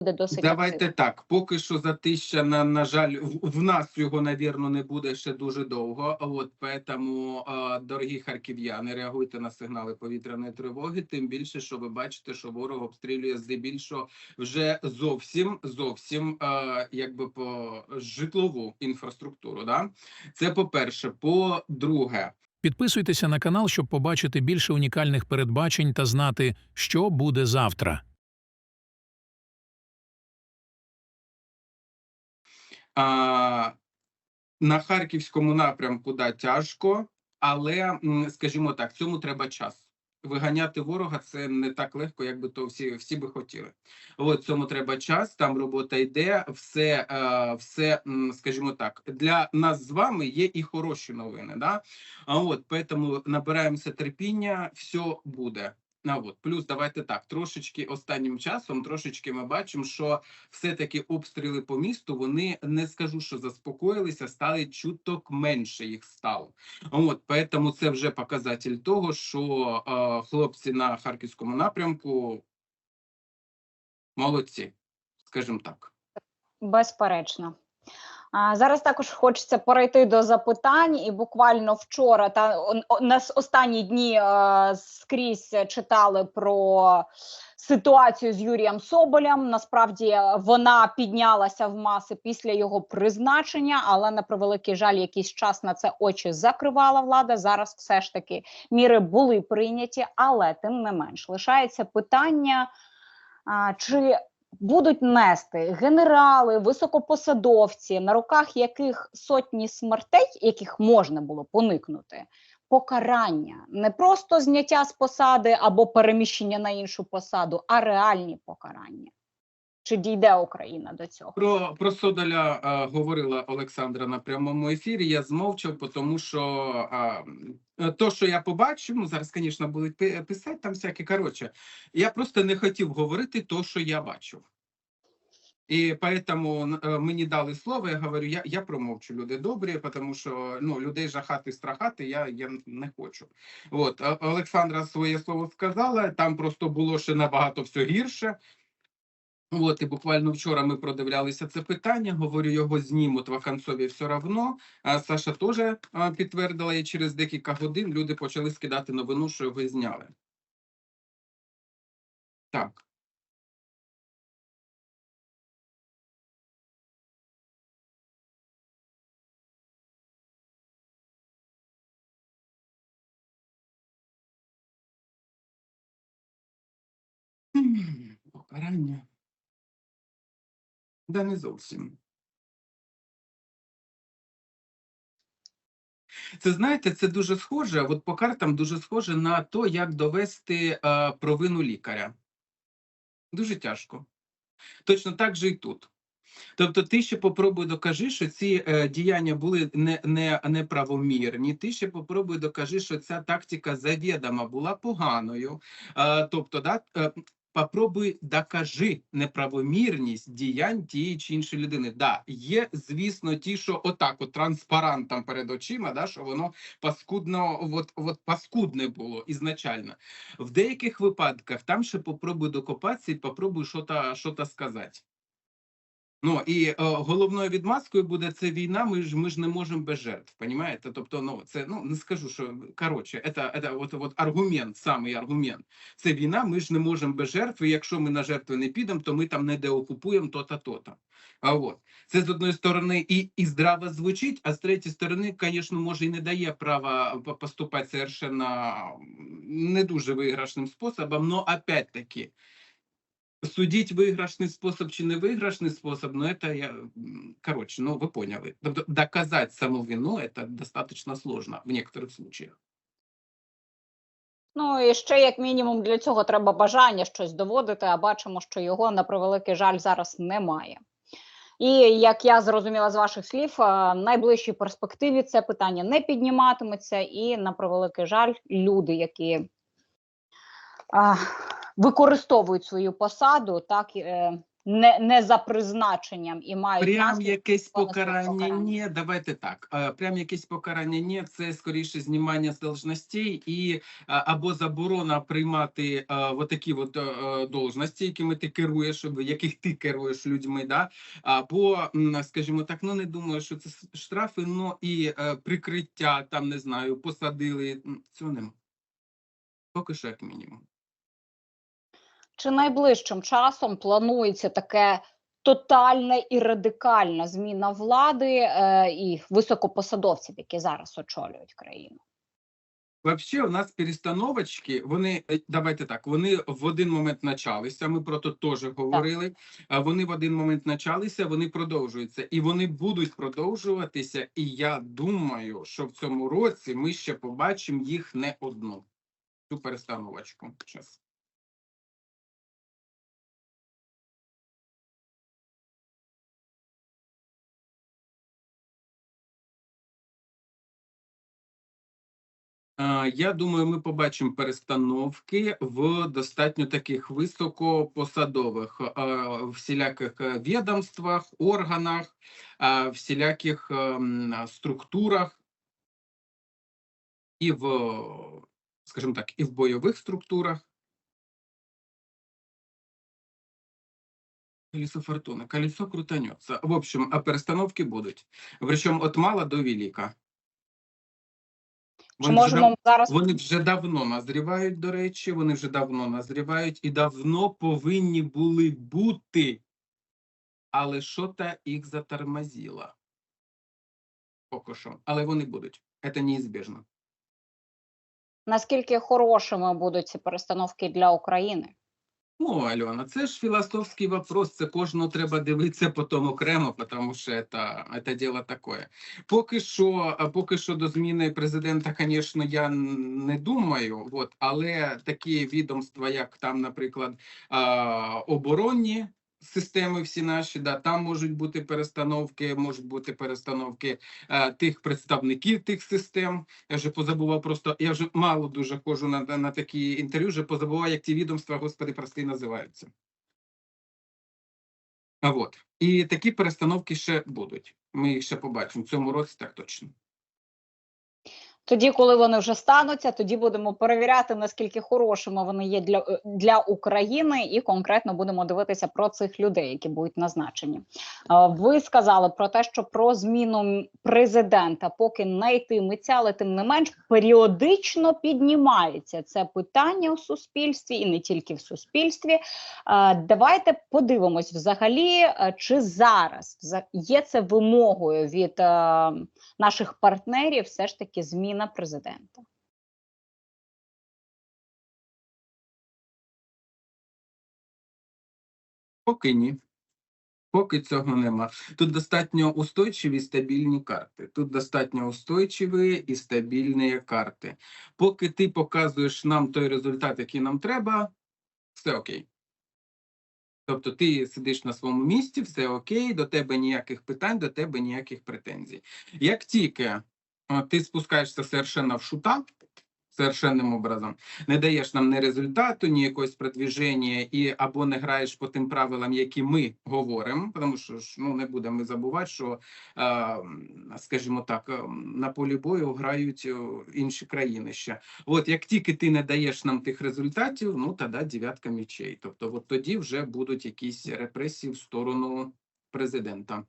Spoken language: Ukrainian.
досить Давайте активно. так. Поки що затища, на, на жаль, в, в нас його, навірно, не буде ще дуже довго. От поэтому, а, дорогі харків'яни, реагуйте на сигнали повітряної тривоги. Тим більше, що ви бачите, що ворог обстрілює здебільшого вже зовсім зовсім а, якби по житлову інфраструктуру. Да? Це по-перше. По-друге, Підписуйтеся на канал, щоб побачити більше унікальних передбачень та знати, що буде завтра. А, на харківському напрямку да, тяжко, але, скажімо так, цьому треба час. Виганяти ворога це не так легко, як би то всі, всі би хотіли. От цьому треба час, там робота йде, все, е, все, скажімо так, для нас з вами є і хороші новини. Да? От тому набираємося терпіння, все буде. А от плюс давайте так. Трошечки останнім часом, трошечки ми бачимо, що все-таки обстріли по місту вони не скажу, що заспокоїлися, стали чуток менше їх стало. От поэтому це вже показатель того, що е, хлопці на харківському напрямку молодці, скажімо так. Безперечно. Зараз також хочеться перейти до запитань, і буквально вчора та нас останні дні е, скрізь читали про ситуацію з Юрієм Соболем. Насправді е, вона піднялася в маси після його призначення, але на превеликий жаль, якийсь час на це очі закривала влада. Зараз все ж таки міри були прийняті, але тим не менш лишається питання. Чи будуть нести генерали, високопосадовці, на руках яких сотні смертей, яких можна було поникнути, покарання, не просто зняття з посади або переміщення на іншу посаду, а реальні покарання. Чи дійде Україна до цього? Про, про Содоля е, говорила Олександра на прямому ефірі. Я змовчав, тому що е, то, що я побачив, ну зараз, звісно, будуть писати там всякі. Коротше, я просто не хотів говорити то, що я бачив. І поэтому е, мені дали слово, я говорю, я, я промовчу люди добрі, тому що ну, людей жахати, страхати я, я не хочу. От, Олександра своє слово сказала, там просто було ще набагато все гірше. От і буквально вчора ми продивлялися це питання. Говорю, його знімуть в вакансові все. А Саша теж підтвердила, і через декілька годин люди почали скидати новину, що його зняли. Так. Покарання. Да не зовсім. Це знаєте, це дуже схоже. От по картам дуже схоже на то, як довести е, провину лікаря. Дуже тяжко. Точно так же і тут. Тобто, ти ще попробуй докажи, що ці е, діяння були не, не, неправомірні. Ти ще попробуй докажи, що ця тактика завідома була поганою. Е, тобто, да, е, попробуй докажи неправомірність діянь тієї чи іншої людини. Да, є, звісно, ті, що отак, от транспарантом перед очима, да, що воно паскудно, от, от паскудне було ізначально. В деяких випадках там ще попробуй докопатися і попробуй що-то сказати. Ну і е, головною відмазкою буде це війна. Ми ж ми ж не можемо без жертв. Понімаєте? Тобто, ну це ну не скажу, що коротше, це, це от, от аргумент, самий аргумент. Це війна. Ми ж не можемо без жертв. І якщо ми на жертви не підемо, то ми там не деокупуємо то-то, то-то. А от це з одної сторони і, і здраво звучить, а з третьої сторони, звісно, може і не дає права поступати совершенно не дуже виграшним способом, но опять-таки. Судить выигрышный способ чи не выигрышный способ, но это я, м, короче, ну вы поняли. Тобто доказать саму вину это достаточно сложно в некоторых случаях. Ну і ще як мінімум для цього треба бажання щось доводити, а бачимо, що його на превеликий жаль зараз немає. І як я зрозуміла з ваших слів, е, найближчій перспективі це питання не підніматиметься, і на превеликий жаль, люди, які а, використовують свою посаду, так е, не, не за призначенням і мають Прям якесь покарання, покарання. ні, давайте так. е, Прям якесь покарання, ні, це скоріше знімання з должностей і або заборона приймати а, такі от е, е, должності, якими ти керуєш, яких ти керуєш людьми, да? або, скажімо так, ну не думаю, що це штрафи, ну і е, прикриття, там не знаю, посадили. Цього нема. Поки що як мінімум. Чи найближчим часом планується таке тотальна і радикальна зміна влади е, і високопосадовців, які зараз очолюють країну? Вообще, у нас перестановочки, вони е, давайте так. Вони в один момент почалися. Ми про то теж говорили. А вони в один момент почалися, вони продовжуються, і вони будуть продовжуватися. І я думаю, що в цьому році ми ще побачимо їх не одну. Цю перестановочку. Щас. Я думаю, ми побачимо перестановки в достатньо таких високопосадових е, всіляких е, відомствах, органах, е, всіляких структурах і в, скажімо так, і в бойових структурах. Колесо фортуны, колесо крутанется. В общем, а перестановки будуть. Причому от мала до велика. Чи Вони вже можемо ми зараз вони вже давно назрівають, до речі, вони вже давно назрівають і давно повинні були бути, але що та їх затормозило. Поки що. Але вони будуть. Це неізбіжно. наскільки хорошими будуть ці перестановки для України? Ну, Альона, це ж філософський вопрос. Це кожного треба дивитися потім окремо, тому що це, це діло таке. Поки що, поки що до зміни президента, звісно, я не думаю. От, але такі відомства, як там, наприклад, оборонні системи, всі наші, да, там можуть бути перестановки, можуть бути перестановки а, тих представників тих систем. Я вже позабував просто, я вже мало дуже ходжу на, на такі інтерв'ю, вже позабував, як ті відомства, господи, прости, називаються. А от. І такі перестановки ще будуть. Ми їх ще побачимо в цьому році, так точно. Тоді, коли вони вже стануться, тоді будемо перевіряти, наскільки хорошими вони є для, для України, і конкретно будемо дивитися про цих людей, які будуть назначені. Е, Ви сказали про те, що про зміну президента поки не йтиметься, але тим не менш періодично піднімається це питання у суспільстві і не тільки в суспільстві. Е, Давайте подивимось взагалі, е, чи зараз є це вимогою від наших партнерів все ж таки зміна президента. Поки ні. Поки цього нема. Тут достатньо устойчиві стабільні карти. Тут достатньо устойчиві і стабільні карти. Поки ти показуєш нам той результат, який нам треба, все окей. Тобто ти сидиш на своєму місці, все окей, до тебе ніяких питань, до тебе ніяких претензій. Як тільки ти спускаєшся совершенно в шута, совершенним образом, не даєш нам ні результату, ні якогось продвіження, і або не граєш по тим правилам, які ми говоримо, тому що ну не будемо забувати, що скажімо так, на полі бою грають інші країни ще. От як тільки ти не даєш нам тих результатів, ну тоді дев'ятка мечей. Тобто, от тоді вже будуть якісь репресії в сторону президента.